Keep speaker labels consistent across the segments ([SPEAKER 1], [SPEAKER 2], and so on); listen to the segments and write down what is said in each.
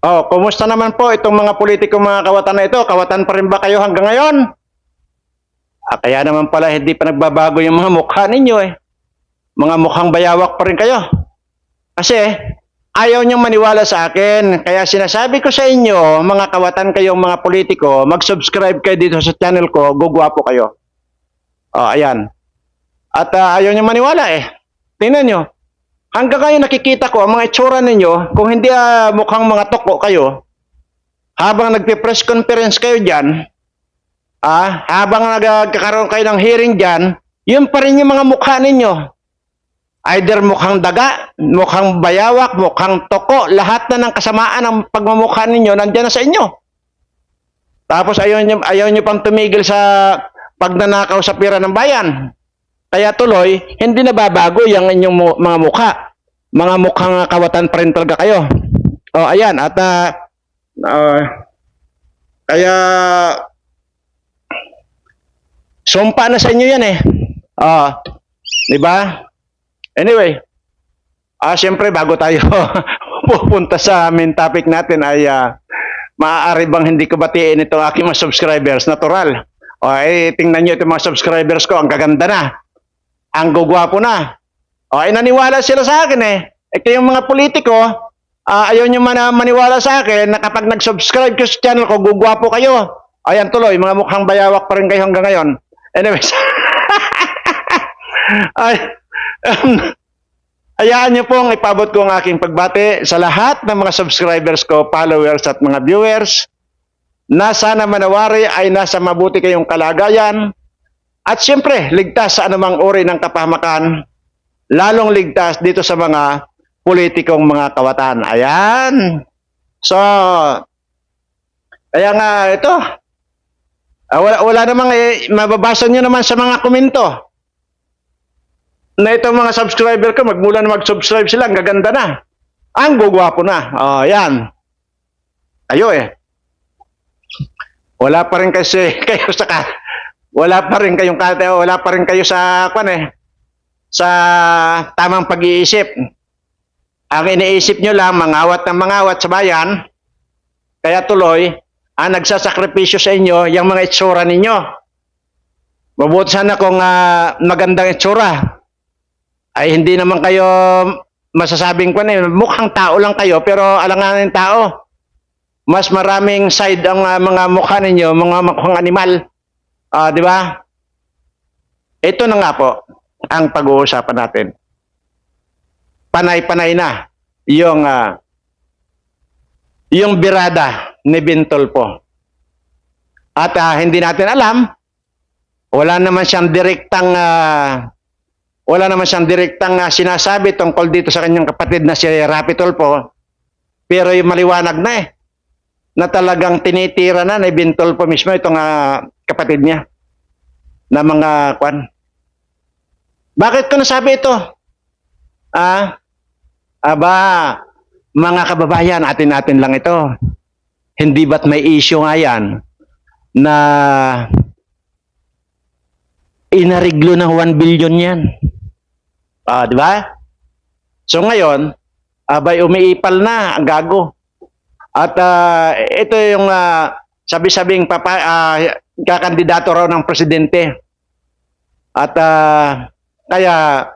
[SPEAKER 1] Oh, kumusta naman po itong mga politiko mga kawatan na ito? Kawatan pa rin ba kayo hanggang ngayon? Ah, kaya naman pala hindi pa nagbabago yung mga mukha ninyo eh. Mga mukhang bayawak pa rin kayo. Kasi ayaw niyong maniwala sa akin. Kaya sinasabi ko sa inyo, mga kawatan kayong mga politiko, mag-subscribe kayo dito sa channel ko, gugwapo kayo. Oh, ayan. At ah, ayaw niyong maniwala eh. Tingnan nyo. Hanggang ngayon nakikita ko ang mga itsura ninyo, kung hindi ah, mukhang mga toko kayo, habang nagpe-press conference kayo dyan, ah, habang nagkakaroon kayo ng hearing dyan, yun pa rin yung mga mukha ninyo. Either mukhang daga, mukhang bayawak, mukhang toko, lahat na ng kasamaan ng pagmamukha ninyo nandyan na sa inyo. Tapos ayaw nyo, ayaw nyo pang tumigil sa pagnanakaw sa pira ng bayan. Kaya tuloy, hindi na babago yung inyong mu- mga mukha. Mga mukhang kawatan pa rin talaga kayo. O, ayan. At, ah, kaya, sumpa na sa inyo yan eh. Ah, di ba? Anyway, ah, siyempre, bago tayo pupunta sa main topic natin ay, ah, maaari bang hindi ko batiin itong aking mga subscribers? Natural. O, eh, tingnan nyo itong mga subscribers ko. Ang gaganda na ang gugwapo na. O, ay naniwala sila sa akin eh. Eh, kayong mga politiko, ah, ayaw nyo man maniwala sa akin na kapag nag-subscribe kayo sa channel ko, gugwapo kayo. Ayan tuloy, mga mukhang bayawak pa rin kayo hanggang ngayon. Anyways. ay, um, hayaan nyo pong ipabot ko ang aking pagbate sa lahat ng mga subscribers ko, followers at mga viewers na sana manawari ay nasa mabuti kayong kalagayan, at siyempre, ligtas sa anumang uri ng kapahamakan, lalong ligtas dito sa mga politikong mga kawatan. Ayan. So, kaya nga ito, ah, wala, wala namang, eh, mababasa nyo naman sa mga komento na itong mga subscriber ko, magmula na mag-subscribe sila, ang gaganda na. Ang gugwapo na. Oh, yan. Ayo eh. Wala pa rin kasi kayo sa wala pa rin kayong wala pa rin kayo sa kwan eh, sa tamang pag-iisip. Ang iniisip nyo lang, mangawat ng mangawat sa bayan, kaya tuloy, ang nagsasakripisyo sa inyo, yung mga itsura ninyo. Mabuti sana kung ah, magandang itsura, ay hindi naman kayo masasabing kwan eh, mukhang tao lang kayo, pero alanganin tao. Mas maraming side ang ah, mga mukha ninyo, mga mukhang animal. Ah, di ba? Ito na nga po ang pag-uusapan natin. Panay-panay na yung ah, yung birada ni Bintol po. At ah, hindi natin alam, wala naman siyang direktang ah, wala naman siyang direktang ah, sinasabi tungkol dito sa kanyang kapatid na si Rapi Tulfo. Pero yung maliwanag na eh na talagang tinitira na ni Bintol po mismo itong ah, kapatid niya na mga kwan. Bakit ko nasabi ito? Ah, aba, mga kababayan, atin natin lang ito. Hindi ba't may issue nga yan na inariglo ng 1 billion yan? Ah, di ba? So ngayon, abay umiipal na ang gago. At ah, ito yung ah, sabi-sabing papa, ah, kakandidato raw ng presidente. At ah, kaya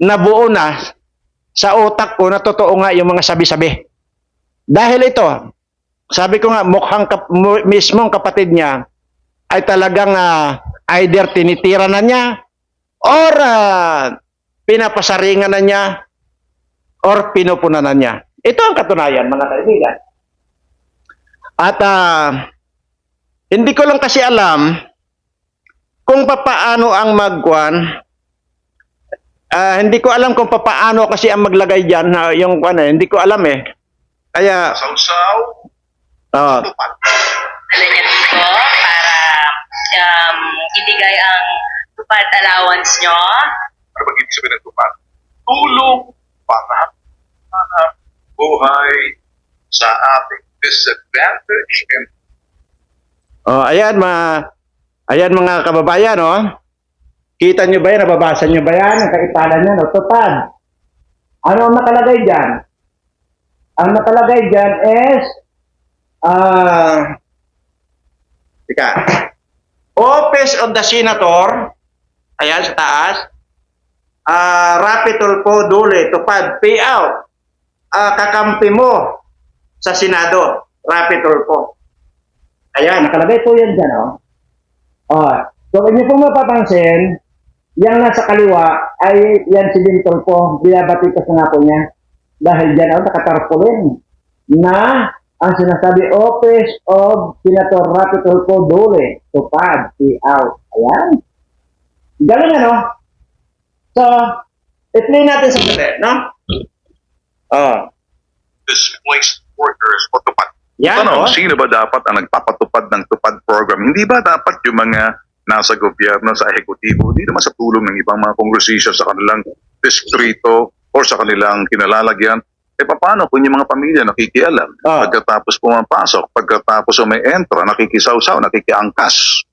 [SPEAKER 1] nabuo na sa utak ko na totoo nga yung mga sabi-sabi. Dahil ito, sabi ko nga mukhang kap, mismong kapatid niya ay talagang ah, either tinitira na niya or ah, pinapasaringan na niya or pinupunan na niya. Ito ang katunayan, mga kaibigan. At ah, hindi ko lang kasi alam kung papaano ang magkuan. Ah, hindi ko alam kung papaano kasi ang maglagay diyan yung kuan eh. Hindi ko alam eh. Kaya
[SPEAKER 2] Sausaw,
[SPEAKER 1] ah.
[SPEAKER 3] Dala niya dito para um, ibigay ang tupad allowance nyo.
[SPEAKER 2] Ano ba ibig sabihin ng tupat? Tulong para buhay sa ating disadvantage and
[SPEAKER 1] oh, ayan mga ayan mga kababayan oh. Kita nyo ba yan? Nababasa nyo ba yan? Ang kaipalan niya, no? Tupad. Ano ang nakalagay dyan? Ang nakalagay dyan is, ah, tika, Office of the Senator, ayan sa taas, ah, Rapitol po dule, tupad, payout, ah, kakampi mo sa Senado, Rapitol po. Ayan, nakalagay po yan dyan, oh. Oh, so kung niyo po mapapansin, yung nasa kaliwa ay yan si Bintol po, binabati ko sa nga po niya. Dahil dyan ako nakatarpulin na ang sinasabi Office of Senator Rapitol po Dole, tupad, see out. Ayan. Galing ano? So, i-play natin sa no? Oh.
[SPEAKER 4] Displaced workers o tupad.
[SPEAKER 1] Yan,
[SPEAKER 2] Tanong,
[SPEAKER 1] oh.
[SPEAKER 2] sino ba dapat ang nagpapatupad ng tupad program? Hindi ba dapat yung mga nasa gobyerno, sa ehekutibo, hindi naman sa tulong ng ibang mga kongresisyo sa kanilang distrito o sa kanilang kinalalagyan? Eh paano kung yung mga pamilya nakikialam?
[SPEAKER 1] Ah.
[SPEAKER 2] Pagkatapos pumapasok, pagkatapos may entra, nakikisaw-saw, nakikiangkas.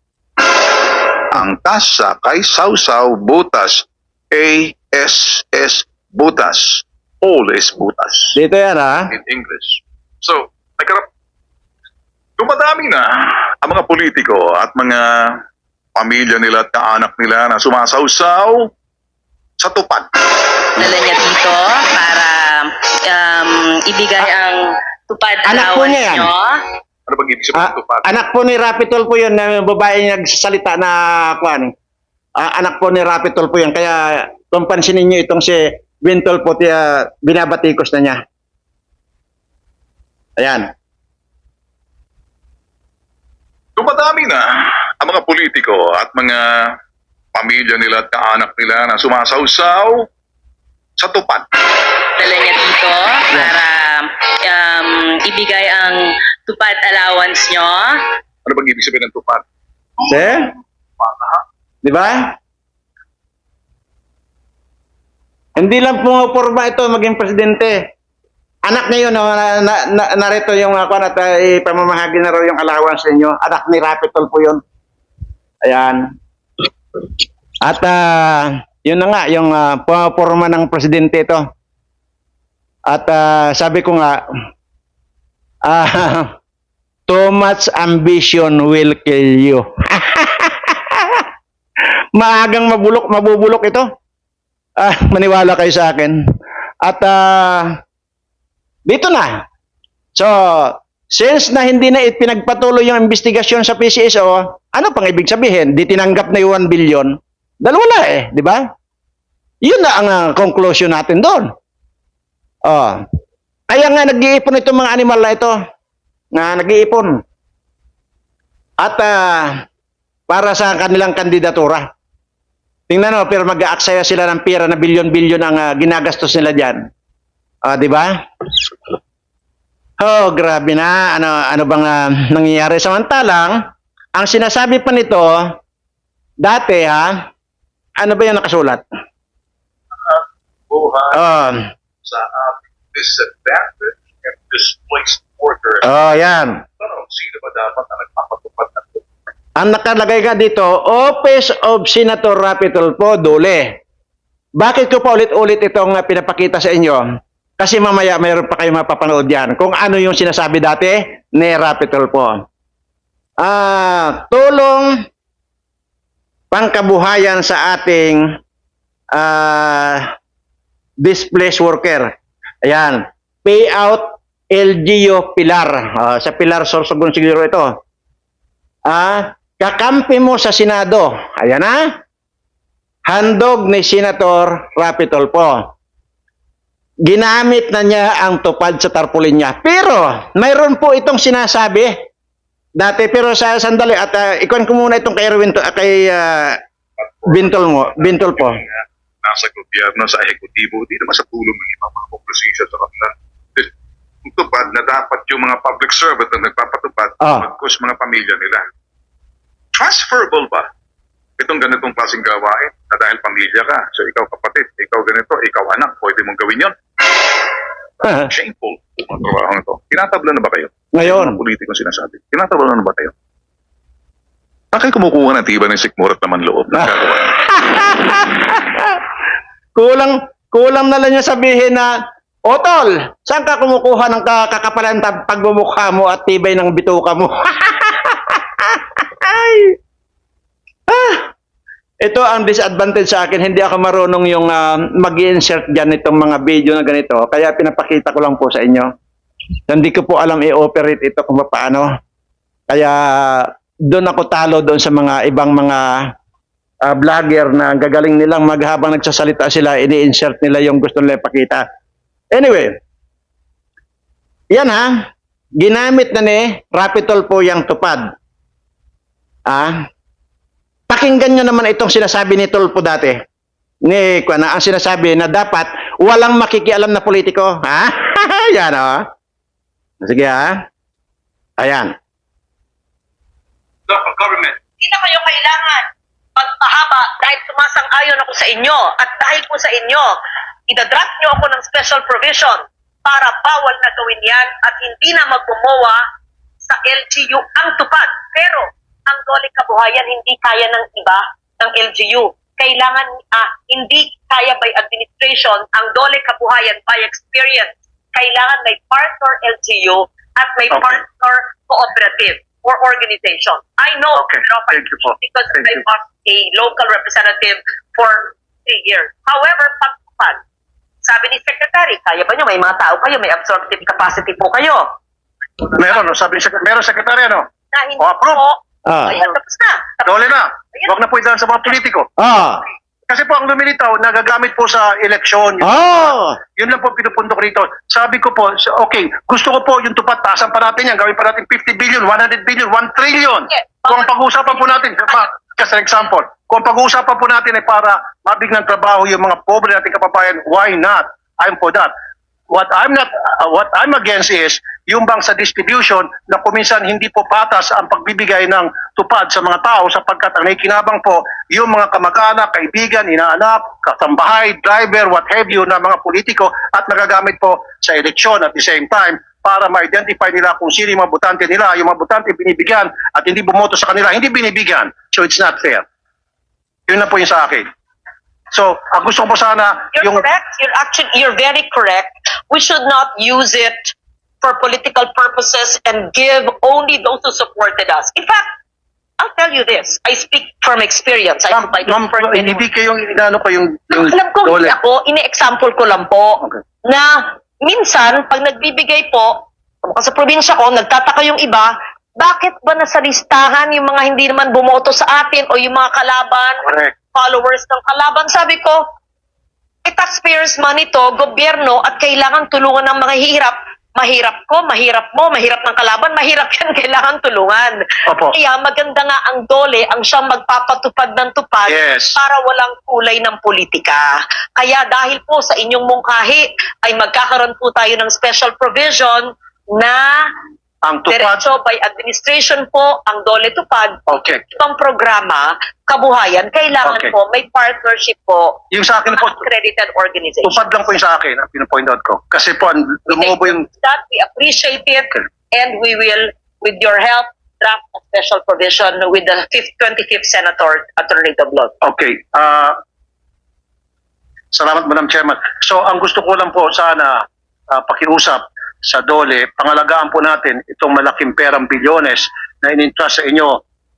[SPEAKER 2] Angkas, sakay, saw-saw, butas. A-S-S, butas. All is butas
[SPEAKER 1] Dito yan, ha?
[SPEAKER 2] in English. So, nagkarap, dumadami na ang mga politiko at mga pamilya nila at kaanak nila na sumasawsaw sa tupad.
[SPEAKER 5] Dala niya dito para um, ibigay ang tupad
[SPEAKER 1] Anak po
[SPEAKER 5] allowance
[SPEAKER 1] niya yan.
[SPEAKER 5] nyo.
[SPEAKER 2] Ano bang ibig sabihin
[SPEAKER 1] Ah,
[SPEAKER 2] ng tupad?
[SPEAKER 1] anak po ni Rapitol po yun, na babae yung nagsasalita na kwan. Ah, anak po ni Rapitol po yan. Kaya kung pansinin niyo itong si Bintol po, tiya, binabatikos na niya. Ayan.
[SPEAKER 2] Dumadami na ang mga politiko at mga pamilya nila at kaanak nila na sumasawsaw sa tupad.
[SPEAKER 5] Dala niya dito para um, ibigay ang tupad allowance nyo.
[SPEAKER 2] Ano bang ibig sabihin ng tupad?
[SPEAKER 1] See? Di ba? Hindi lang pumupurma ito maging presidente. Anak niya yun, no, na, na, na, narito yung ako at uh, ipamamahagi na raw yung allowance ninyo. Anak ni Rapitol po yun. Ayan. At ah, yun na nga, yung uh, pumupurma ng presidente ito. At ah, sabi ko nga, ah, too much ambition will kill you. Maagang mabulok, mabubulok ito. Ah, maniwala kayo sa akin. At ah, dito na. So, since na hindi na pinagpatuloy yung investigasyon sa PCSO, ano pang ibig sabihin? Di tinanggap na yung 1 billion. Dalawa na eh, di ba? Yun na ang ah, conclusion natin doon. Oh. Kaya nga nag-iipon itong mga animal na ito. Na nag-iipon. At ah, para sa kanilang kandidatura. Tingnan mo, pero mag-aaksaya sila ng pera na bilyon-bilyon ang ah, ginagastos nila dyan. Ah, di ba? Oh, grabe na. Ano, ano bang ah, nangyayari? Samantalang, ang sinasabi pa nito, dati ha, ano ba yung nakasulat?
[SPEAKER 4] Buhay
[SPEAKER 1] Oh,
[SPEAKER 4] sa ating disadvantaged and displaced workers.
[SPEAKER 1] oh yan.
[SPEAKER 4] Tanong, sino ba dapat ang nagpapatupad ng?
[SPEAKER 1] Ang nakalagay ka dito, Office of Senator Rapitol po, Dole. Bakit ko pa ulit-ulit itong uh, pinapakita sa inyo? Kasi mamaya mayroon pa kayo mapapanood yan kung ano yung sinasabi dati ni Rapitol po. Ah, tulong pangkabuhayan sa ating ah, displaced worker. Ayan. Payout LGU Pilar. Ah, sa Pilar Sorsogon siguro ito. Ah, kakampi mo sa Senado. Ayan na. Handog ni Senator Rapitol po. Ginamit na niya ang tupad sa tarpaulin niya. Pero, mayroon po itong sinasabi dati. Pero sa sandali, at uh, ikuan ko muna itong kay Erwin, to- ah, kay ah, Bintol mo, Bintol po.
[SPEAKER 2] Nasa gobyerno, sa ehekutibo, hindi naman sa tulong ng ibang mga kongresisyo sa kanilang dis- tupad na dapat yung mga public servant na nagpapatupad,
[SPEAKER 1] Ah.
[SPEAKER 2] magkus mga pamilya nila. Transferable ba? Itong ganitong klaseng gawain na dahil pamilya ka, so ikaw kapatid, ikaw ganito, ikaw anak, pwede mong gawin yon. Shameful ang trabaho nito. Tinatabla na ba kayo?
[SPEAKER 1] Ngayon.
[SPEAKER 2] Ang politikong sinasabi. Tinatabla na ba kayo? Bakit kumukuha ng tiba ng sikmura at naman loob? Nagkagawa.
[SPEAKER 1] kulang kulang na lang niya sabihin na O tol, saan ka kumukuha ng ka- kakapalan pagmumukha mo at tibay ng bituka mo? Ay! Ah! Ito ang disadvantage sa akin, hindi ako marunong yung mag insert dyan itong mga video na ganito, kaya pinapakita ko lang po sa inyo. Hindi ko po alam i-operate ito kung paano. Kaya doon ako talo doon sa mga ibang mga ah, vlogger na gagaling nilang maghabang nagsasalita sila, ini-insert nila yung gusto nila ipakita. Anyway, yan ha, ginamit na ni Rapitol po yung tupad. Ah, pakinggan nyo naman itong sinasabi ni Tulpo dati. Ni, na, ang sinasabi na dapat walang makikialam na politiko. Ha? yan o. Sige ha. Ayan.
[SPEAKER 2] Local government
[SPEAKER 3] Hindi na kayo kailangan magpahaba dahil sumasang-ayon ako sa inyo. At dahil po sa inyo, idadraft nyo ako ng special provision para bawal na gawin yan at hindi na magbumowa sa LGU ang tupad. Pero ang dole kabuhayan hindi kaya ng iba ng LGU. Kailangan, ah, hindi kaya by administration ang dole kabuhayan by experience. Kailangan may partner LGU at may
[SPEAKER 6] Okay.
[SPEAKER 3] partner cooperative or organization. I know
[SPEAKER 6] Okay. Thank you po.
[SPEAKER 3] because
[SPEAKER 6] Thank
[SPEAKER 3] I
[SPEAKER 6] you.
[SPEAKER 3] was a local representative for three years. However, pagpapag, sabi ni Secretary, kaya ba nyo, may mga tao kayo, may absorptive capacity po kayo.
[SPEAKER 6] Meron, no? sabi meron sekretary, ano?
[SPEAKER 3] Na hindi
[SPEAKER 6] O, approve.
[SPEAKER 3] po,
[SPEAKER 1] Ah.
[SPEAKER 3] ayan, tapos na. Tapos
[SPEAKER 6] Dole na. Huwag na po idaan sa mga politiko.
[SPEAKER 1] Ah.
[SPEAKER 6] Kasi po ang lumilitaw, nagagamit po sa eleksyon. Yun,
[SPEAKER 1] Oh.
[SPEAKER 6] yun lang po pinupundok rito. Sabi ko po, so, okay, gusto ko po yung tupat, taasan pa natin yan. Gawin pa natin 50 billion, 100 billion, 1 trillion.
[SPEAKER 3] Yes.
[SPEAKER 6] Kung ang pag-uusapan po natin, pa- just an example, kung ang pag-uusapan po natin ay para mabigyan ng trabaho yung mga pobre nating kababayan, why not? I'm for that. What I'm not, uh, what I'm against is yung bang sa distribution na kuminsan hindi po patas ang pagbibigay ng tupad sa mga tao sapagkat ang nakikinabang po yung mga kamag-anak, kaibigan, inaanak, kasambahay, driver, what have you na mga politiko at nagagamit po sa eleksyon at the same time para ma-identify nila kung sino yung mga butante nila. Yung mga butante binibigyan at hindi bumoto sa kanila, hindi binibigyan. So it's not fair. Yun na po yung sa akin. So, ang gusto ko po sana
[SPEAKER 3] You're
[SPEAKER 6] yung...
[SPEAKER 3] correct. You're actually, you're very correct. We should not use it for political purposes and give only those who supported us. In fact, I'll tell you this. I speak from experience. I
[SPEAKER 6] Ma'am,
[SPEAKER 3] I
[SPEAKER 6] ma'am,
[SPEAKER 3] anyone.
[SPEAKER 6] hindi kayong inano ko yung, yung
[SPEAKER 3] Alam ko, hindi ako, ini-example ko lang po,
[SPEAKER 6] Okay.
[SPEAKER 3] na minsan, pag nagbibigay po, sa probinsya ko, nagtataka yung iba, bakit ba nasa listahan yung mga hindi naman bumoto sa atin o yung mga kalaban,
[SPEAKER 6] Correct.
[SPEAKER 3] followers ng kalaban? Sabi ko, eh, taxpayers money to, gobyerno, at kailangan tulungan ng mga hirap. Mahirap ko, mahirap mo, mahirap ng kalaban, mahirap yan, kailangan tulungan.
[SPEAKER 6] Opo.
[SPEAKER 3] Kaya maganda nga ang dole, ang siyang magpapatupad ng tupad
[SPEAKER 6] Yes.
[SPEAKER 3] para walang kulay ng politika. Kaya dahil po sa inyong mungkahi ay magkakaroon po tayo ng special provision na
[SPEAKER 6] Ang tupad.
[SPEAKER 3] diretso by administration po ang dole tupad.
[SPEAKER 6] Okay.
[SPEAKER 3] Itong programa, kabuhayan, kailangan
[SPEAKER 6] Okay.
[SPEAKER 3] po may partnership po
[SPEAKER 6] Yung sa akin
[SPEAKER 3] ng
[SPEAKER 6] po,
[SPEAKER 3] accredited organization.
[SPEAKER 6] tupad lang po yung sa akin, ang pinopoint out ko. Kasi po, ang lumubo yung...
[SPEAKER 3] That we appreciate it and we will, with your help, draft a special provision with the 5th, 25th Senator, Attorney Doblon.
[SPEAKER 6] Okay. ah salamat, Madam Chairman. So, ang gusto ko lang po sana ah, pakiusap sa DOLE, pangalagaan po natin itong malaking perang bilyones na inintrust sa inyo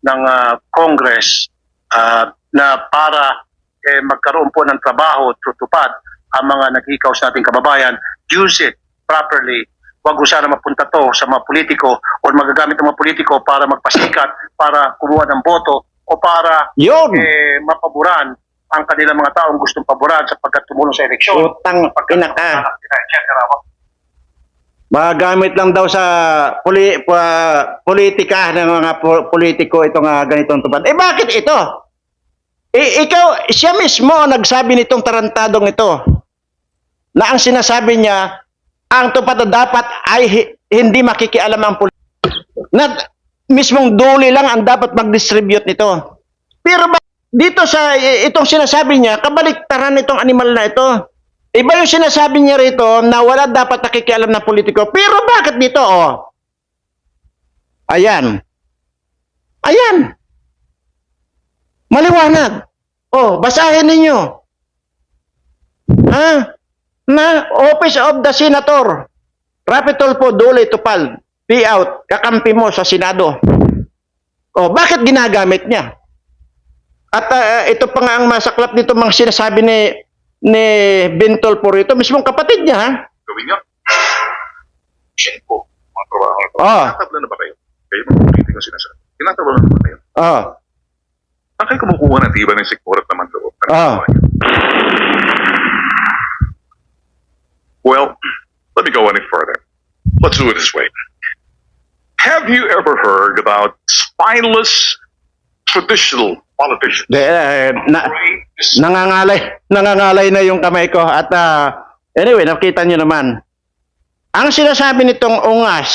[SPEAKER 6] ng ah, Congress ah, na para eh, magkaroon po ng trabaho, tutupad ang mga nag-ikaw sa ating kababayan. Use it properly. Huwag ko sana mapunta to sa mga politiko o magagamit ng mga politiko para magpasikat, para kumuha ng boto o para
[SPEAKER 1] Yun.
[SPEAKER 6] eh, mapaboran ang kanilang mga taong gustong paboran sapagkat tumulong sa eleksyon.
[SPEAKER 1] Utang ina ka.
[SPEAKER 6] etc.
[SPEAKER 1] Magamit lang daw sa poli, pa- politika ng mga po- politiko itong uh, ganitong tupad. Eh bakit ito? Eh, ikaw, siya mismo nagsabi nitong tarantadong ito na ang sinasabi niya, ang tupad na dapat ay hi- hindi makikialam ang politiko. Na mismong duli lang ang dapat mag-distribute nito. Pero ba, dito sa i- itong sinasabi niya, kabaliktaran itong animal na ito. Iba yung sinasabi niya rito na wala dapat nakikialam ng politiko. Pero bakit dito, oh? Ayan. Ayan. Maliwanag. Oh, basahin ninyo. Ha? na Office of the Senator. Rapitol po, Dole Tupal. Payout, kakampi mo sa Senado. O, bakit ginagamit niya? At ah, ito pa nga ang masaklap dito mga sinasabi ni ni Bintol po rito, mismong kapatid niya, ha?
[SPEAKER 6] Gawin niyo. Yan po, mga trabaho.
[SPEAKER 1] Ah.
[SPEAKER 6] Tinatabla na ba kayo? Kayo mga politiko sinasabi. Tinatabla na ba kayo?
[SPEAKER 1] Oh,
[SPEAKER 6] Saan kayo kumukuha ng tiba ng sikurat naman loob? Ano
[SPEAKER 1] Ah.
[SPEAKER 6] Well, let me go any further. Let's do it this way. Have you ever heard about spineless traditional politicians?
[SPEAKER 1] de, eh, na, nangangalay, nangangalay na yung kamay ko. At ah, anyway, nakita niyo naman. Ang sinasabi nitong ungas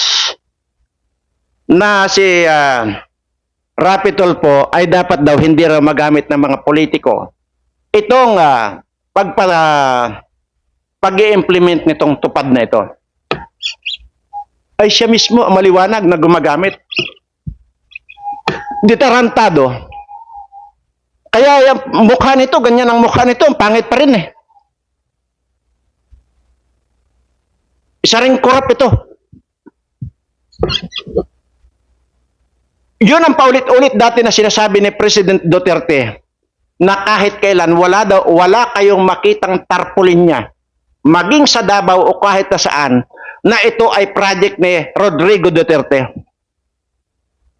[SPEAKER 1] na si uh, Rapitol po ay dapat daw hindi raw magamit ng mga politiko. Itong uh, pagpala pag implement nitong tupad na ito ay siya mismo ang maliwanag na gumagamit. Ditarantado. Kaya yung mukha nito, ganyan ang mukha nito, ang pangit pa rin eh. Isa rin korap ito. Yun ang paulit-ulit dati na sinasabi ni President Duterte na kahit kailan wala daw wala kayong makitang tarpaulin niya maging sa Davao o kahit na saan na ito ay project ni Rodrigo Duterte.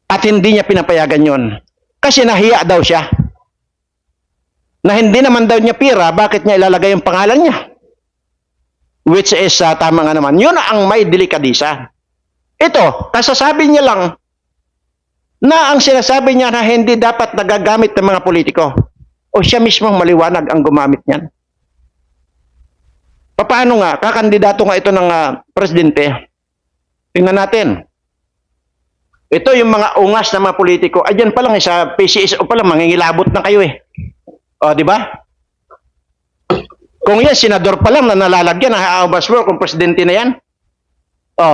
[SPEAKER 1] At hindi niya pinapayagan yon kasi nahiya daw siya na hindi naman daw niya pira, bakit niya ilalagay yung pangalan niya? Which is, ah, tama nga naman, yun ang may delikadisa. Ito, kasasabi niya lang na ang sinasabi niya na hindi dapat nagagamit ng mga politiko. O siya mismo maliwanag ang gumamit niyan. Paano nga? Kakandidato nga ito ng ah, presidente. Tingnan natin. Ito yung mga ungas na mga politiko. Ayan pa lang, eh, sa PCSO pa lang, mangingilabot na kayo eh. O, di ba? Kung yan, senador pa lang na nalalagyan, nakaabas mo kung presidente na yan. O.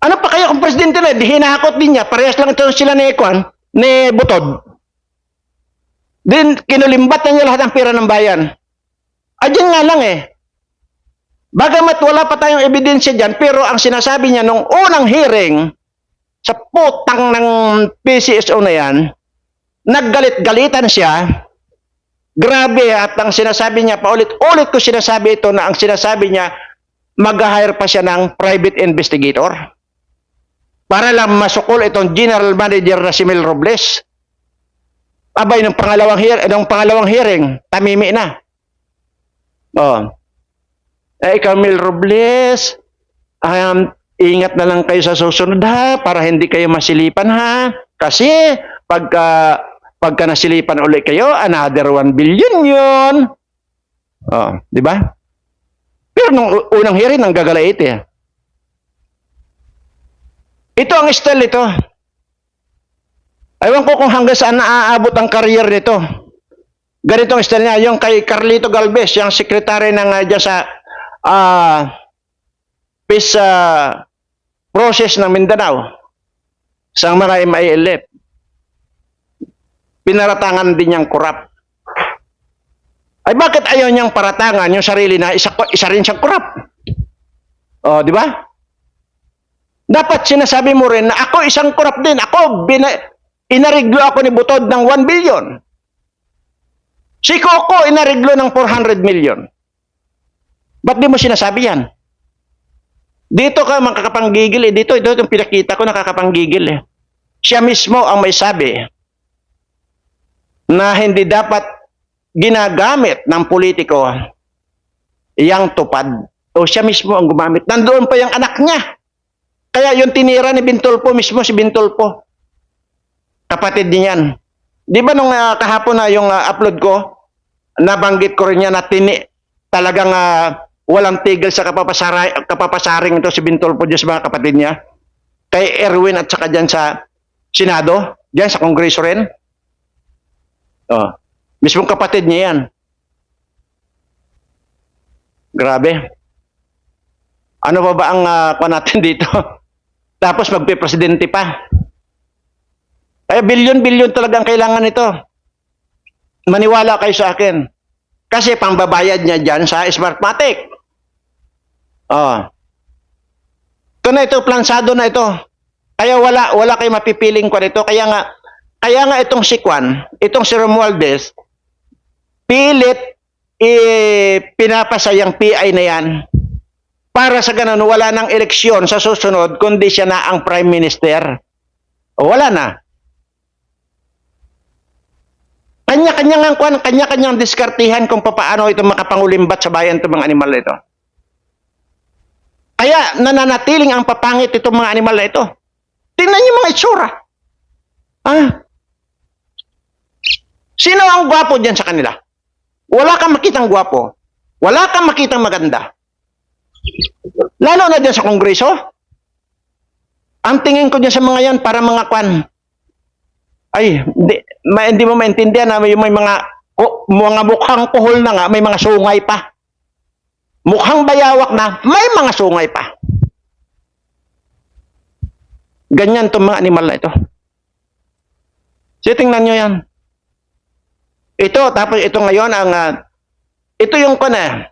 [SPEAKER 1] Ano pa kaya kung presidente na, di hinahakot din niya, parehas lang ito sila ni Kwan, ni Butod. Din, kinulimbat na niya lahat ng pera ng bayan. Adyan nga lang eh. Bagamat wala pa tayong ebidensya dyan, pero ang sinasabi niya nung unang hearing, sa putang ng PCSO na yan, naggalit-galitan siya, grabe at ang sinasabi niya, paulit-ulit ko sinasabi ito na ang sinasabi niya, mag-hire pa siya ng private investigator para lang masukol itong general manager na si Mel Robles. Abay, nung pangalawang, hear, nung pangalawang hearing, tamimi na. Oh. Eh, ikaw, Mel Robles, um, ingat na lang kayo sa susunod ha, para hindi kayo masilipan ha. Kasi, pagka, pagka nasilipan ulit kayo, another 1 billion yun. Oh, di ba? Pero nung unang hearing, ang gagalait eh. Ito ang style ito. Ewan ko kung hanggang saan naaabot ang career nito. Ganito ang style niya. Yung kay Carlito Galvez, yung sekretary ng uh, sa ah peace ah, process ng Mindanao sa mga MILF. Pinaratangan din niyang kurap. Ay bakit ayaw niyang paratangan yung sarili na isa, isa rin siyang kurap? Oh, di ba? Dapat sinasabi mo rin na ako isang kurap din. Ako, bina, inariglo ako ni Butod ng 1 billion. Si Coco inariglo ng 400 million. Ba't di mo sinasabi yan? Dito ka makakapanggigil eh. Dito, ito yung pinakita ko nakakapanggigil eh. Siya mismo ang may sabi na hindi dapat ginagamit ng politiko yang tupad. O siya mismo ang gumamit. Nandoon pa yung anak niya. Kaya yung tinira ni Bintolpo mismo, si Bintolpo. Kapatid niya yan. Di ba nung ah, kahapon na yung ah, upload ko, nabanggit ko rin yan na tini, talagang ah, walang tigil sa kapapasara, kapapasaring ito si Bintolpo sa mga kapatid niya. Kay Erwin at saka dyan sa Senado, dyan sa Kongreso rin. Oh, mismong kapatid niya yan. Grabe. Ano pa ba ang uh, natin dito? Tapos magpe-presidente pa. Kaya bilyon-bilyon talagang kailangan ito. maniwala kayo sa akin. Kasi pangbabayad niya dyan sa Smartmatic. Oh. Ito na ito, plansado na ito. Kaya wala, wala kayo mapipiling ko nito. Kaya nga, kaya nga itong si Kwan, itong si Romualdez, pilit eh, pinapasayang PI na yan para sa ganun wala nang eleksyon sa susunod kundi siya na ang prime minister. O wala na. Kanya-kanya nga kwan, kanya-kanyang diskartihan kung papaano ito makapangulimbat sa bayan itong mga animal ito. Kaya nananatiling ang papangit itong mga animal na ito. Tingnan niyo mga itsura. Ah. Sino ang gwapo diyan sa kanila? Wala kang makitang gwapo. Wala kang makitang maganda. Lalo na diyan sa kongreso. Ang tingin ko diyan sa mga yan para mga kwan. Ay, hindi, ma, hindi mo maintindihan na may, may mga o, mga mukhang kuhol na nga, may mga sungay pa. Mukhang bayawak na, may mga sungay pa. Ganyan itong mga animal na ito. So, tingnan nyo yan. Ito, tapos ito ngayon, ang, ah, ito yung ko na,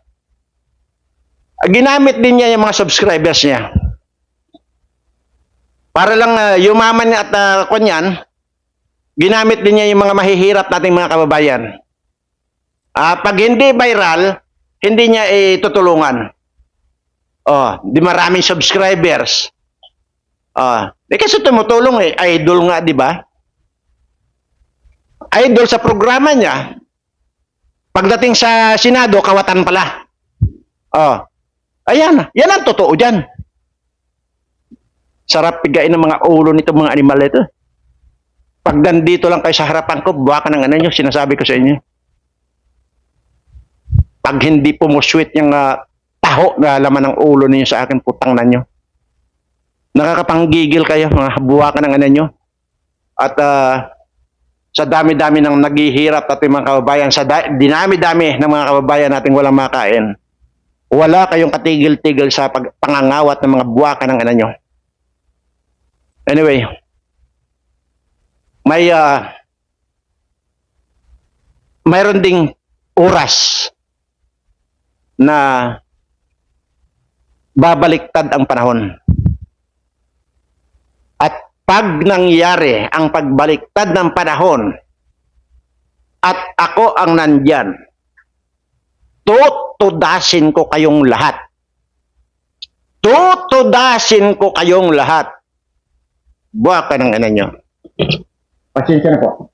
[SPEAKER 1] ginamit din niya yung mga subscribers niya. Para lang ah, yumaman at uh, kunyan, ginamit din niya yung mga mahihirap nating mga kababayan. Ah, pag hindi viral, hindi niya itutulungan. Oh, di maraming subscribers. Ah, di kasi tumutulong eh, idol nga, di ba? Idol sa programa niya. Pagdating sa Senado, kawatan pala. Oh. Ayan, yan ang totoo diyan. Sarap pigain ng mga ulo nito mga animal ito. Pag nandito lang kayo sa harapan ko, buwa ka ng ano nyo, sinasabi ko sa inyo. Pag hindi pumuswit yung ah, taho na laman ng ulo ninyo sa akin, putang na nyo. Nakakapanggigil kayo, mga buwa ka ng ano nyo. At ah, sa dami-dami ng naghihirap ating mga kababayan, sa da- dinami-dami ng mga kababayan nating walang makain, wala kayong katigil-tigil sa pag- pangangawat ng mga buwaka ng ano nyo. Anyway, may ah, mayroon ding oras na babaliktad ang panahon. At pag nangyari ang pagbaliktad ng panahon at ako ang nandyan, tutudasin ko kayong lahat. Tutudasin ko kayong lahat. Buwa ka ng ano nyo. Pasensya na po.